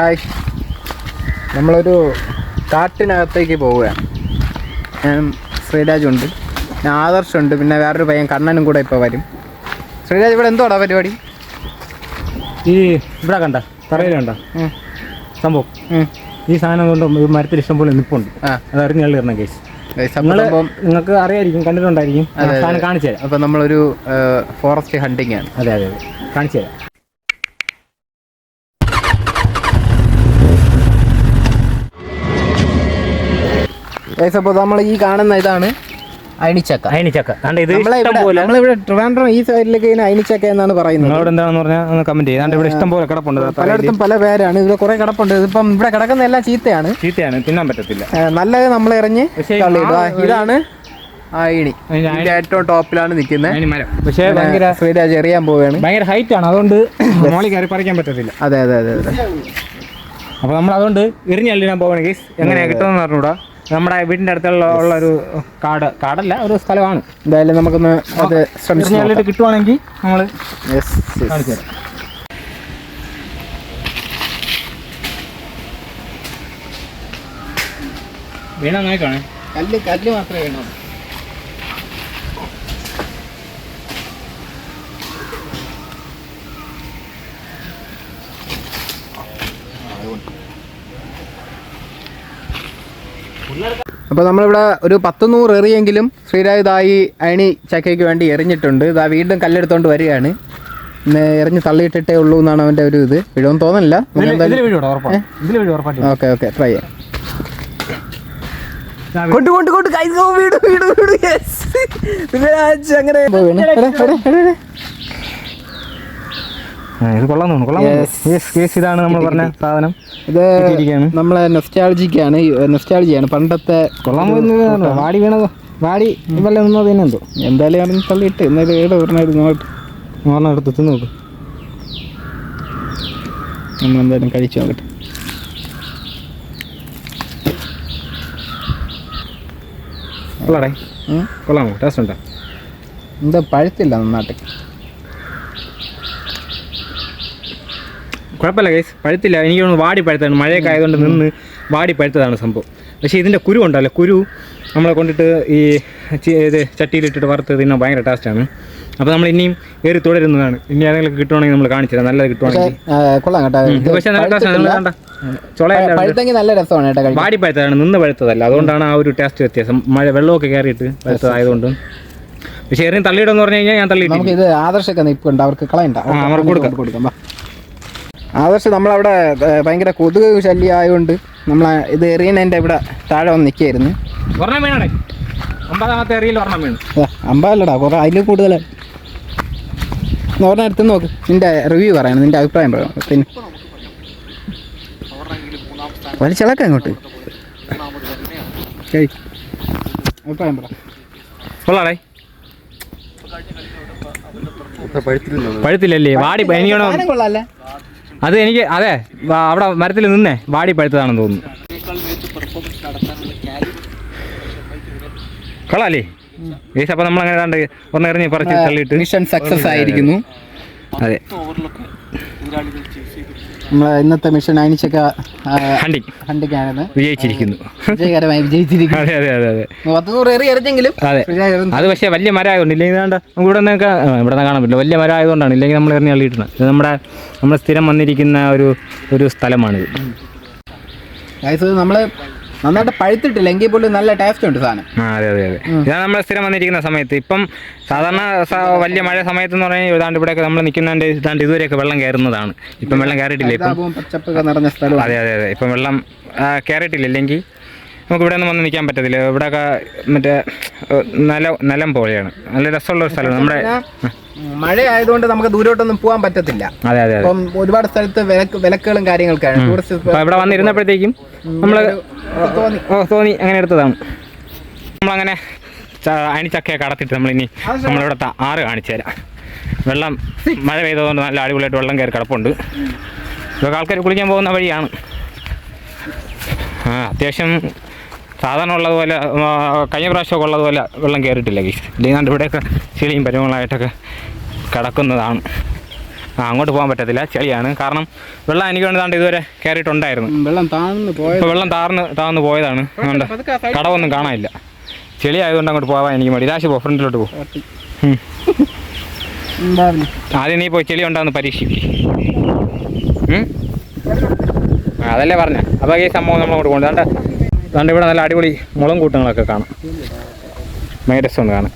Hi നമ്മളൊരു കാട്ടിനകത്തേക്ക് പോവുകയാണ് ഞാൻ ശ്രീരാജുണ്ട്. പിന്നെ ആദർശുണ്ട്. പിന്നെ വേറൊരു പയ്യൻ കണ്ണനും കൂടെ ഇപ്പോൾ വരും. ശ്രീരാജ് ഇവിടെ എന്തോടാ പരിപാടി? ഈ ഇവിടെ കണ്ട. തറയിൽ കണ്ട. സംഭവം. ഈ സാധനം കൊണ്ട് ഈ മരത്തിൽ ഇഷ്ടംപോലെ നിപ്പുണ്ട്. ആ. അത് അറിഞ്ഞ് ഇറങ്ങ കേസ് നിങ്ങൾക്ക് അറിയായിരിക്കും കണ്ടിട്ടുണ്ടായിരിക്കും. സാധനം കാണിച്ചു തരാം. അപ്പം നമ്മളൊരു ഫോറസ്റ്റ് ഹണ്ടിങ് ആണ്. അതെ അതെ അതെ. കാണിച്ചു തരാം. അപ്പോൾ നമ്മൾ ഈ കാണുന്ന ഇതാണ് അയണിച്ചക്ക. അയണിച്ചക്ക. ഇത് നമ്മളിവിടെ ട്രിവാൻഡ്രം ഈ സൈഡിലേക്ക് അയണിച്ചക്ക എന്നാണ് പറയുന്നത്. അവിടെ എന്താണെന്ന് പറഞ്ഞാൽ കമന്റ് ചെയ്യാം. ഇവിടെ ഇഷ്ടം പോലെ കിടപ്പുണ്ട്. പലയിടത്തും പല പേരാണ്. ഇവിടെ കുറെ കിടപ്പുണ്ട്. ഇപ്പം ഇവിടെ കിടക്കുന്ന എല്ലാം ചീത്തയാണ്. ചീത്തയാണ്. തിന്നാൻ പറ്റത്തില്ല. നല്ലത് നമ്മൾ മാവ് ഇതാണ് അയിണി. ഏറ്റവും ടോപ്പിലാണ് നിൽക്കുന്നത്. പക്ഷേ ഭയങ്കര ശ്രീരാജ് എറിയാൻ പോവുകയാണ്. ഭയങ്കര ഹൈറ്റ് ആണ്. അതുകൊണ്ട് മോളി കയറി പറിക്കാൻ പറ്റത്തില്ല. അതെ അതെ അതെ അതെ. അപ്പൊ നമ്മൾ അതുകൊണ്ട് എറിഞ്ഞ് അള്ളിടാൻ പോകണം കേസ് എങ്ങനെയാണ് കിട്ടുമെന്ന് പറഞ്ഞുകൂടാ നമ്മുടെ വീടിന്റെ അടുത്തുള്ള ഉള്ള ഒരു കാട് കാടല്ല ഒരു സ്ഥലമാണ്. എന്തായാലും നമുക്കൊന്ന് അത് ശ്രമിച്ചു കിട്ടുവാണെങ്കിൽ നമ്മൾ. കാണിച്ചു തരാം. വീണ നോക്കണേ കല്ല് കല്ല് മാത്രമേ വേണോ അപ്പോൾ നമ്മളിവിടെ ഒരു പത്ത് നൂറ് എറിയെങ്കിലും ശ്രീരാജ് ഇതായി അയണി ചക്കയ്ക്ക് വേണ്ടി എറിഞ്ഞിട്ടുണ്ട്. ഇതാ വീണ്ടും കല്ലെടുത്തോണ്ട് വരികയാണ്. എറിഞ്ഞ് തള്ളിയിട്ടിട്ടേ ഉള്ളൂ എന്നാണ് അവന്റെ ഒരു ഇത്. വീഴുമെന്ന് തോന്നുന്നില്ല. ഓക്കെ ഓക്കെ ട്രൈ ചെയ്യാം. കൊണ്ട് കൊണ്ട് കൊണ്ട് കൈ വീട് വീട് വീട് അങ്ങനെ ഇത് കൊള്ളാൻ തോന്നുന്നു കൊള്ളാം ഇതാണ് നമ്മൾ പറഞ്ഞ സാധനം. ഇത്. നമ്മളെ നെസ്റ്റാളജിക്കാണ് നെസ്റ്റാളജിയാണ് പണ്ടത്തെ കൊള്ളാൻ പോകുന്നത് വാടി വീണതോ. വാടി വല്ല നിന്നോ തന്നെ എന്തോ? എന്തായാലും തള്ളിയിട്ട് എന്നാലും ഏടെ പറഞ്ഞായിരുന്നു നോട്ട് ഓർമ്മ എടുത്ത് തിന്ന് നോക്ക്. നമ്മൾ എന്തായാലും കഴിച്ചു നോക്കട്ടെ. കൊള്ളാടേ. കൊള്ളാമോ? ടേസ്റ്റ് ഉണ്ടോ? എന്താ പഴുത്തില്ല നന്നായിട്ട്. കുഴപ്പമില്ല കേസ് പഴുത്തില്ല. എനിക്ക് തോന്നുന്നു വാടി പഴുത്താണ് മഴയൊക്കെ ആയതുകൊണ്ട് നിന്ന് വാടി പഴുത്തതാണ് സംഭവം. പക്ഷേ ഇതിന്റെ കുരു ഉണ്ടല്ലോ. കുരു നമ്മളെ കൊണ്ടിട്ട് ഈ ഇത് ചട്ടിയിലിട്ടിട്ട് വറുത്ത് തിന്നാൻ ഭയങ്കര ടേസ്റ്റാണ് അപ്പോൾ നമ്മൾ ഇനിയും ഏറി തുടരുന്നതാണ്. ഇനി ഏതെങ്കിലും കിട്ടുവാണെങ്കിൽ നമ്മൾ കാണിച്ചു തരാം. നല്ലത് കിട്ടുവാണെങ്കിൽ. കൊള്ളാം കേട്ടോ. പക്ഷേ നല്ല ടേസ്റ്റാണ് പഴുത്തെങ്കിൽ നല്ല രസമാണ് കേട്ടോ വാടി പഴുത്തതാണ്. നിന്ന് പഴുത്തതല്ല. അതുകൊണ്ടാണ് ആ ഒരു ടേസ്റ്റ് വ്യത്യാസം. മഴ വെള്ളമൊക്കെ കയറിയിട്ട് പഴുത്തതായതുകൊണ്ട്. പക്ഷേ എറിയും തള്ളിയിടെന്ന് പറഞ്ഞു കഴിഞ്ഞാൽ ഞാൻ തള്ളിയിട്ടില്ല. നമുക്ക് ഇത് ആദർശൊക്കെ നിൽപ്പുണ്ട് അവർക്ക് കളയണ്ട. അവർക്ക് കൊടുക്കാം. കൊടുക്കാം. ആദർശ് നമ്മളവിടെ ഭയങ്കര കൊതുക് ശല്യം ആയതുകൊണ്ട് നമ്മൾ ഇത് എറിയണതിന്റെ ഇവിടെ താഴെ വന്ന് ഒരെണ്ണം വീണേ ഒമ്പതാമത്തെ എറിയിൽ ഒരെണ്ണം വീണു. അമ്പതല്ലടാ കുറേ അതിൽ കൂടുതൽ. ഒരെണ്ണം എടുത്ത് നോക്ക്. നിന്റെ റിവ്യൂ പറയണം നിന്റെ അഭിപ്രായം പറയണം. പിന്നെ. വലിച്ചിളക്ക അങ്ങോട്ട് അഭിപ്രായം പറ. കൊള്ളാടേ പഴുത്തില്ലല്ലേ? വാടി എനിക്കാണോ അത് എനിക്ക് അതെ അവിടെ മരത്തിൽ നിന്നേ വാടി പഴുത്തതാണെന്ന് തോന്നുന്നു. കൊള്ളാല്ലേ ഏസ് അപ്പോൾ നമ്മൾ അങ്ങനെ കണ്ട് ഒന്ന് എറിഞ്ഞ് പറിച്ച് തള്ളിയിട്ട്. മിഷൻ സക്സസ് ആയിരിക്കുന്നു. അതെ. നമ്മളെ ഇന്നത്തെ മിഷൻ അയനിച്ചൊക്കെ ഹണ്ടിങ്. ഹണ്ടിക്കാണ് വിജയിച്ചിരിക്കുന്നു. വിജയകരമായി വിജയിച്ചിരിക്കുന്നു. അതെ അതെ അതെ അതെ. എറിഞ്ഞെങ്കിലും അതെ അത്. പക്ഷേ വലിയ മരം ആയതുകൊണ്ട് ഇല്ലെങ്കിൽ വേണ്ട. നമുക്ക് ഇവിടെ നിന്നൊക്കെ ഇവിടെ നിന്ന് കാണാൻ പറ്റില്ല. വലിയ മരം ആയതുകൊണ്ടാണ് ഇല്ലെങ്കിൽ നമ്മൾ എറിഞ്ഞ് തള്ളിയിട്ടുണ്ട് ഇത് നമ്മുടെ നമ്മൾ സ്ഥിരം വന്നിരിക്കുന്ന ഒരു ഒരു സ്ഥലമാണിത്. നമ്മൾ ഇത് നമ്മൾ നന്നായിട്ട് പഴുത്തിട്ടില്ല എങ്കിൽ പോലും നല്ല ടേസ്റ്റ് ഉണ്ട് സാധനം. ആ അതെ അതെ അതെ. ഇതാണ് നമ്മൾ സ്ഥിരം വന്നിരിക്കുന്ന സമയത്ത്. ഇപ്പം സാധാരണ വലിയ മഴ സമയത്ത് എന്ന് പറഞ്ഞാൽ ഇതാണ്ട് ഇവിടെയൊക്കെ നമ്മൾ നിൽക്കുന്നതിന്റെ ഇതാണ്ട് ഇതുവരെയൊക്കെ വെള്ളം കയറുന്നതാണ്. ഇപ്പം വെള്ളം കയറിയിട്ടില്ല. ഇപ്പം പച്ചപ്പൊക്കെ നിറഞ്ഞ സ്ഥലം അതെ അതെ അതെ. ഇപ്പം വെള്ളം കയറിയിട്ടില്ല. ഇല്ലെങ്കിൽ നമുക്ക് ഇവിടെ ഒന്നും വന്ന് നിൽക്കാൻ പറ്റത്തില്ല. ഇവിടെയൊക്കെ മറ്റേ നല്ല നിലം നിലം പോലെയാണ്. നല്ല രസമുള്ള ഒരു സ്ഥലമാണ്. നമ്മുടെ മഴ ആയതുകൊണ്ട് നമുക്ക് ദൂരോട്ടൊന്നും പോകാൻ പറ്റത്തില്ല. അതെ അതെ അപ്പം ഒരുപാട് സ്ഥലത്ത് വിലക്ക് വിലക്കുകളും അപ്പോൾ ഇവിടെ വന്നിരുന്നപ്പോഴത്തേക്കും നമ്മൾ തോന്നി ഓ തോന്നി അങ്ങനെ എടുത്തതാണ്. നമ്മളങ്ങനെ അണിച്ചക്കയൊക്കെ അടത്തിട്ട് നമ്മളിനി നമ്മളിവിടെ ത- ആറ് കാണിച്ചു തരാം. വെള്ളം മഴ പെയ്തതുകൊണ്ട് നല്ല അടിപൊളിയായിട്ട് വെള്ളം കയറി കിടപ്പുണ്ട്. ഇതൊക്കെ ആൾക്കാർ കുളിക്കാൻ പോകുന്ന വഴിയാണ്. ആ അത്യാവശ്യം സാധാരണ ഉള്ളതുപോലെ കഴിഞ്ഞ പ്രാവശ്യമൊക്കെ ഉള്ളതുപോലെ വെള്ളം കയറിയിട്ടില്ല ഗീസ്. ഇല്ലെങ്കിൽ ഇവിടെയൊക്കെ ചെളിയും പരിമളമായിട്ടൊക്കെ കിടക്കുന്നതാണ്. ആ അങ്ങോട്ട് പോകാൻ പറ്റത്തില്ല ചെളിയാണ്. കാരണം വെള്ളം എനിക്ക് വേണ്ടതാണ്ട് ഇതുവരെ കയറിയിട്ടുണ്ടായിരുന്നു. വെള്ളം താഴ്ന്നു പോയത്. വെള്ളം താർന്ന് താഴ്ന്ന് പോയതാണ്. അതുകൊണ്ട് കടവൊന്നും കാണാനില്ല. ചെളി ആയതുകൊണ്ട് അങ്ങോട്ട് പോകാൻ എനിക്ക് മതി രാശി പോ ഫ്രണ്ടിലോട്ട് പോകും. ആദ്യം നീ പോയി ചെളി ഉണ്ടാകുന്ന പരീക്ഷിക്കും. അതല്ലേ പറഞ്ഞ. അപ്പോൾ ഈ സംഭവം നമ്മൾ അങ്ങോട്ട് അതുകൊണ്ട് ഇവിടെ നല്ല അടിപൊളി മുളം കൂട്ടങ്ങളൊക്കെ കാണാം. ഭയങ്കര രസമുണ്ട് കാണാൻ.